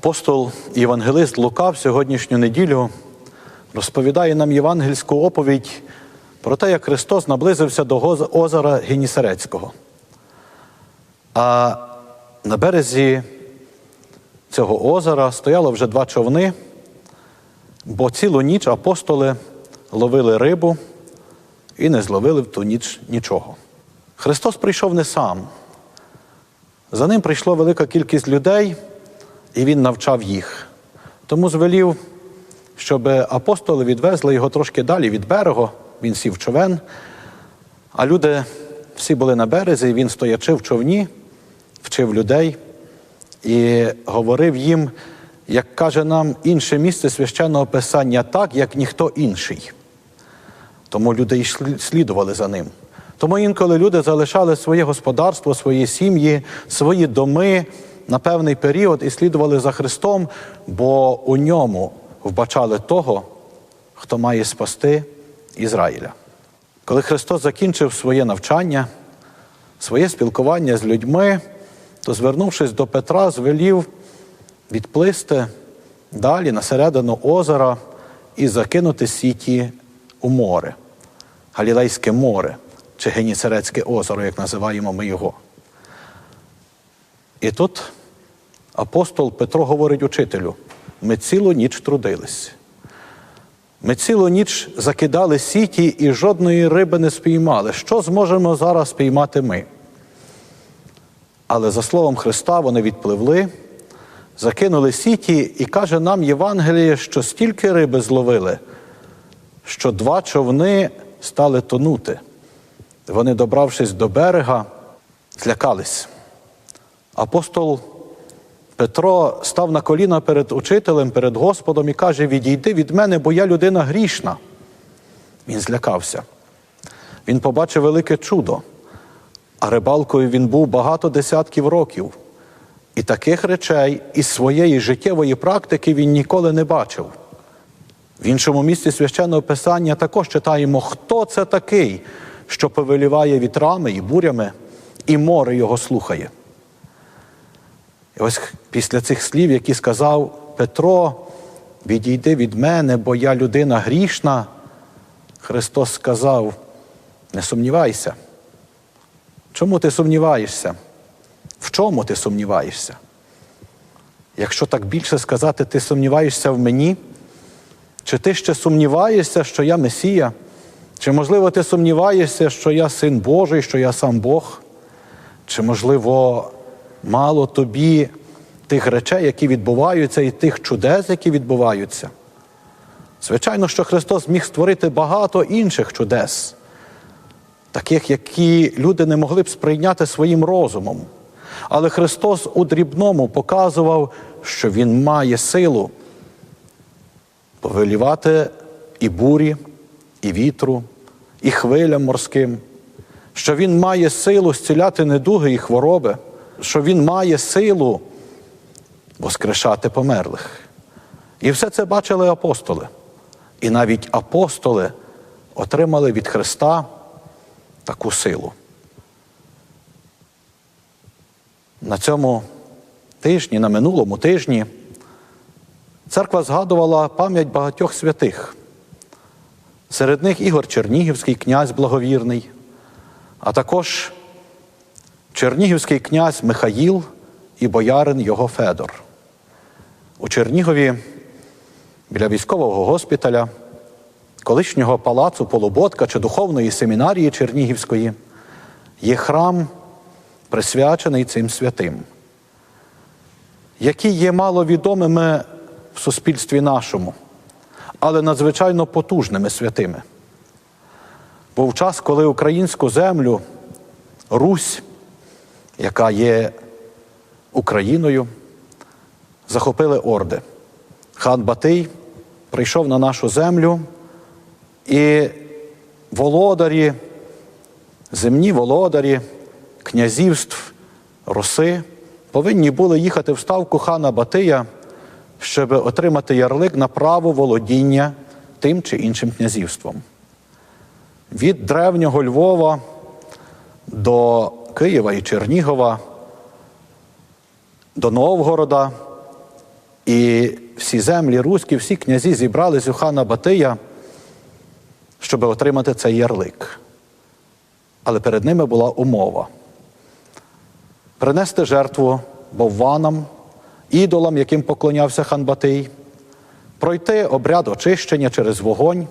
Апостол Євангелист Лука в сьогоднішню неділю розповідає нам євангельську оповідь про те, як Христос наблизився до озера Генісарецького. А на березі цього озера стояло вже два човни, бо цілу ніч апостоли ловили рибу і не зловили в ту ніч нічого. Христос прийшов не сам. За ним прийшла велика кількість людей, і він навчав їх. Тому звелів, щоб апостоли відвезли його трошки далі від берегу, він сів човен, а люди всі були на березі, і він стоячи в човні, вчив людей і говорив їм, як каже нам інше місце священного писання, так, як ніхто інший. Тому люди й слідували за ним. Тому інколи люди залишали своє господарство, свої сім'ї, свої доми на певний період і слідували за Христом, бо у ньому вбачали того, хто має спасти Ізраїля. Коли Христос закінчив своє навчання, своє спілкування з людьми, то, звернувшись до Петра, звелів відплисти далі на середину озера і закинути сіті у море, Галілейське море чи Генісерецьке озеро, як називаємо ми його. І тут апостол Петро говорить учителю: ми цілу ніч трудились. Ми цілу ніч закидали сіті і жодної риби не спіймали. Що зможемо зараз спіймати ми? Але за словом Христа вони відпливли, закинули сіті, і каже нам Євангеліє, що стільки риби зловили, що два човни стали тонути. Вони, добравшись до берега, злякались. Апостол Петро став на коліна перед учителем, перед Господом і каже: Відійди від мене, бо я людина грішна. Він злякався. Він побачив велике чудо, а рибалкою він був багато десятків років. І таких речей із своєї життєвої практики він ніколи не бачив. В іншому місці священного писання також читаємо, хто це такий, що повеліває вітрами і бурями, і море його слухає. І ось після цих слів, які сказав Петро, відійди від мене, бо я людина грішна, Христос сказав: не сумнівайся. Чому ти сумніваєшся? В чому ти сумніваєшся? Якщо так більше сказати, ти сумніваєшся в мені, чи ти ще сумніваєшся, що я Месія? Чи, можливо, ти сумніваєшся, що я син Божий, що я сам Бог? Чи, можливо, мало тобі тих речей, які відбуваються, і тих чудес, які відбуваються? Звичайно, що Христос міг створити багато інших чудес, таких, які люди не могли б сприйняти своїм розумом. Але Христос у дрібному показував, що Він має силу повелівати і бурі, і вітру, і хвилям морським, що Він має силу зціляти недуги і хвороби, що Він має силу воскрешати померлих. І все це бачили апостоли. І навіть апостоли отримали від Христа таку силу. На цьому тижні, на минулому тижні, церква згадувала пам'ять багатьох святих. Серед них Ігор Чернігівський князь благовірний, а також Чернігівський князь Михаїл і боярин його Федор. У Чернігові біля військового госпіталя, колишнього палацу Полуботка чи духовної семінарії Чернігівської є храм, присвячений цим святим, які є маловідомими в суспільстві нашому, але надзвичайно потужними святими. Був час, коли українську землю, Русь, яка є Україною, захопили орди. Хан Батий прийшов на нашу землю, і володарі, земні володарі князівств Руси повинні були їхати в ставку хана Батия, щоб отримати ярлик на право володіння тим чи іншим князівством. Від древнього Львова до Києва і Чернігова, до Новгорода І всі землі руські, всі князі зібрались у хана Батия, щоб отримати цей ярлик. Але перед ними була умова принести жертву бовванам, ідолам, яким поклонявся хан Батий, пройти обряд очищення через вогонь,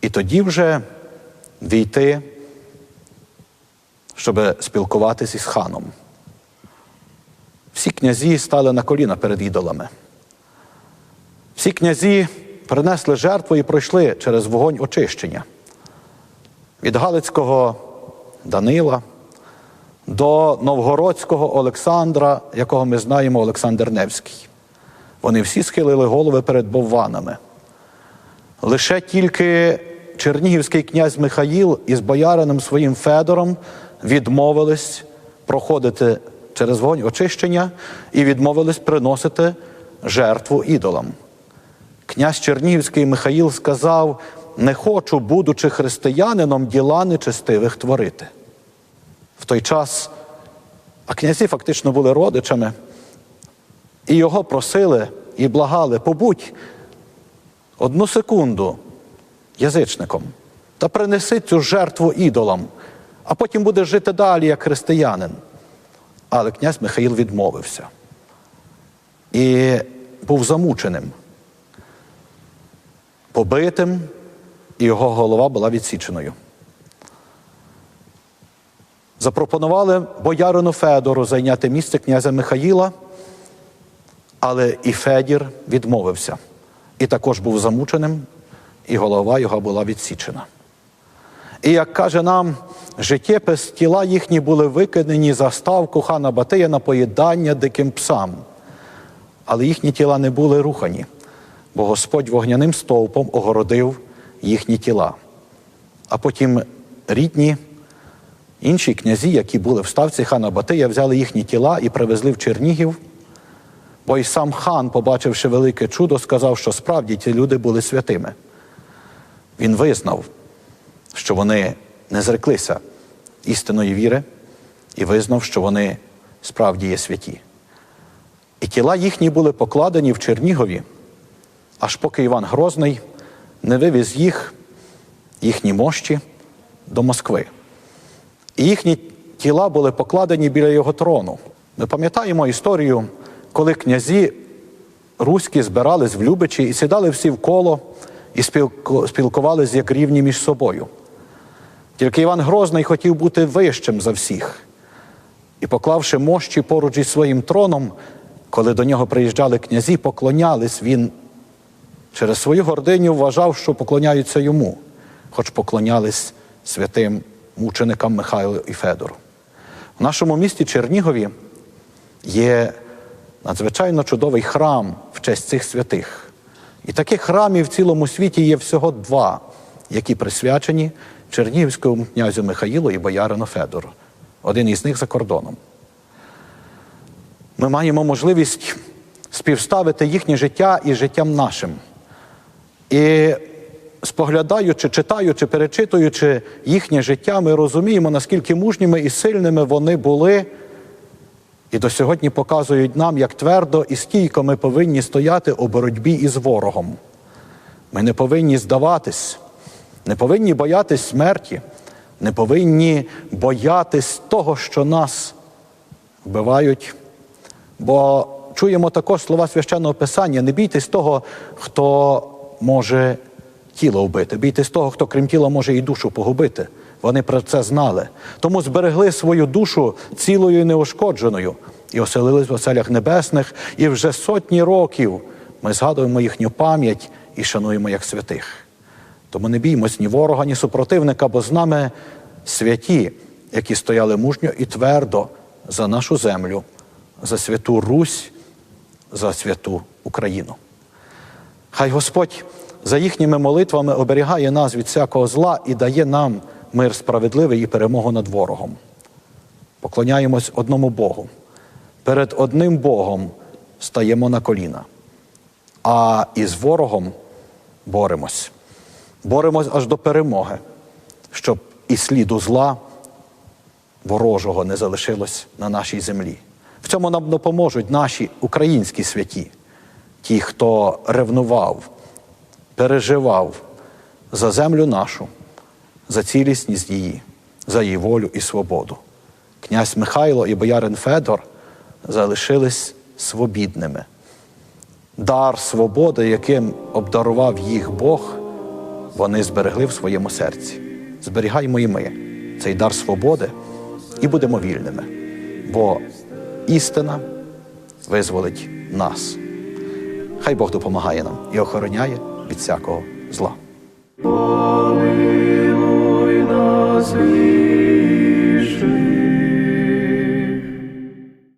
і тоді вже війти, щоб спілкуватися із ханом. Всі князі стали на коліна перед ідолами. Всі князі принесли жертву і пройшли через вогонь очищення. Від Галицького Данила до Новгородського Олександра, якого ми знаємо Олександр Невський. Вони всі схилили голови перед бовванами. Лише тільки чернігівський князь Михаїл із боярином своїм Федором відмовились проходити через вогонь очищення і відмовились приносити жертву ідолам. Князь Чернігівський Михаїл сказав: не хочу, будучи християнином, діла нечестивих творити. В той час, а князі фактично були родичами, і його просили і благали, побудь одну секунду язичником та принеси цю жертву ідолам, а потім будеш жити далі як християнин. Але князь Михаїл відмовився і був замученим, побитим, і його голова була відсіченою. Запропонували боярину Федору зайняти місце князя Михаїла, але і Федір відмовився. І також був замученим, і голова його була відсічена. І як каже нам, життєпис тіла їхні були викинені за ставку хана Батия на поїдання диким псам. Але їхні тіла не були рухані, бо Господь вогняним стовпом огородив їхні тіла. А потім рідні, інші князі, які були в ставці хана Батия, взяли їхні тіла і привезли в Чернігів. Бо й сам хан, побачивши велике чудо, сказав, що справді ці люди були святими. Він визнав, що вони не зреклися істинної віри і визнав, що вони справді є святі. І тіла їхні були покладені в Чернігові, аж поки Іван Грозний не вивіз їх, їхні мощі, до Москви. І їхні тіла були покладені біля його трону. Ми пам'ятаємо історію, коли князі руські збирались в Любичі і сідали всі в коло і спілкувалися як рівні між собою. Тільки Іван Грозний хотів бути вищим за всіх. І, поклавши мощі поруч із своїм троном, коли до нього приїжджали князі, поклонялись, він через свою гординю вважав, що поклоняються йому, хоч поклонялись святим мученикам Михайлу і Федору. В нашому місті Чернігові є надзвичайно чудовий храм в честь цих святих. І таких храмів в цілому світі є всього два, які присвячені Чернігівському князю Михаїлу і боярину Федору. Один із них за кордоном. Ми маємо можливість співставити їхнє життя із життям нашим. І споглядаючи, читаючи, перечитуючи їхнє життя, ми розуміємо, наскільки мужніми і сильними вони були. І до сьогодні показують нам, як твердо і стійко ми повинні стояти у боротьбі із ворогом. Ми не повинні здаватись, не повинні боятись смерті, не повинні боятись того, що нас вбивають. Бо чуємо також слова священного Писання: не бійтесь того, хто може тіло вбити, бійтесь того, хто крім тіла може і душу погубити. Вони про це знали. Тому зберегли свою душу цілою і неушкодженою і оселились в оселях небесних. І вже сотні років ми згадуємо їхню пам'ять і шануємо як святих. Тому не біймось ні ворога, ні супротивника, бо з нами святі, які стояли мужньо і твердо за нашу землю, за святу Русь, за святу Україну. Хай Господь за їхніми молитвами оберігає нас від всякого зла і дає нам мир справедливий і перемогу над ворогом. Поклоняємось одному Богу. Перед одним Богом стаємо на коліна, а із ворогом боремось. Боремось аж до перемоги, щоб і сліду зла ворожого не залишилось на нашій землі. В цьому нам допоможуть наші українські святі, ті, хто ревнував, переживав за землю нашу, за цілісність її, за її волю і свободу. Князь Михайло і боярин Федор залишились свобідними. Дар свободи, яким обдарував їх Бог, вони зберегли в своєму серці. Зберігаймо і ми цей дар свободи і будемо вільними, бо істина визволить нас. Хай Бог допомагає нам і охороняє від всякого зла. Помилуй нас,